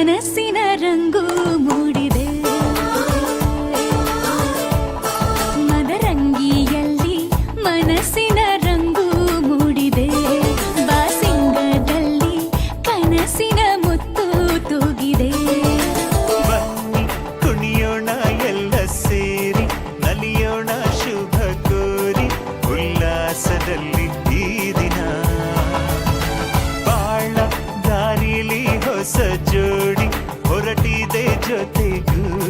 ಮನಸ್ಸಿನ ರಂಗು ಮೂಡಿದೆ. ಮದರಂಗಿಯಲ್ಲಿ ಮನಸ್ಸಿನ ದಾರಿಲಿ ಹೊಸ ಜೋಡಿ ಹೊರಟಿದೆ ಜೊತೆಗೂಡಿ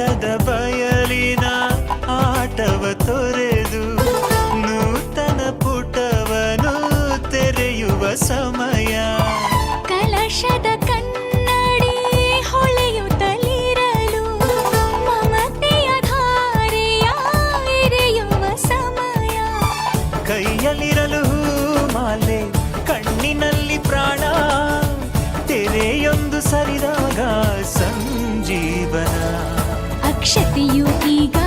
ಆಟದ ಬಯಲಿನ ಆಟವ ತೊರೆದು ನೂತನ ಪುಟವನು ತೆರೆಯುವ ಸಮಯ. ಕಲಶದ ಕನ್ನಡಿ ಹೊಳೆಯುತ್ತಲಿರಲು ಮಮತೆಯ ಧಾರೆಯ ಎರೆಯುವ ಸಮಯ. ಕೈಯಲ್ಲಿರಲು ಮಾಲೆ ಕಣ್ಣಿನಲ್ಲಿ ಪ್ರಾಣ ತೆರೆಯೊಂದು ಸರಿದಾಗ ಸಂಜೀವನ. క్షతియుగిగా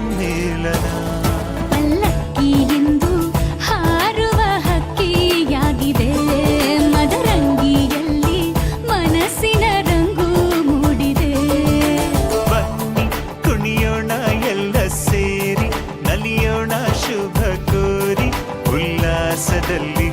ಮೇಲನ ಪಲ್ಲಕ್ಕಿ ಎಂದು ಹಾರುವ ಹಕ್ಕಿಯಾಗಿದೆ. ಮದರಂಗಿಯಲ್ಲಿ ಮನಸ್ಸಿನ ರಂಗು ಮೂಡಿದೆ. ಬನ್ನಿ ಕುಣಿಯೋಣ ಎಲ್ಲ ಸೇರಿ ನಲಿಯೋಣ ಶುಭ ಕೋರಿ ಉಲ್ಲಾಸದಲ್ಲಿ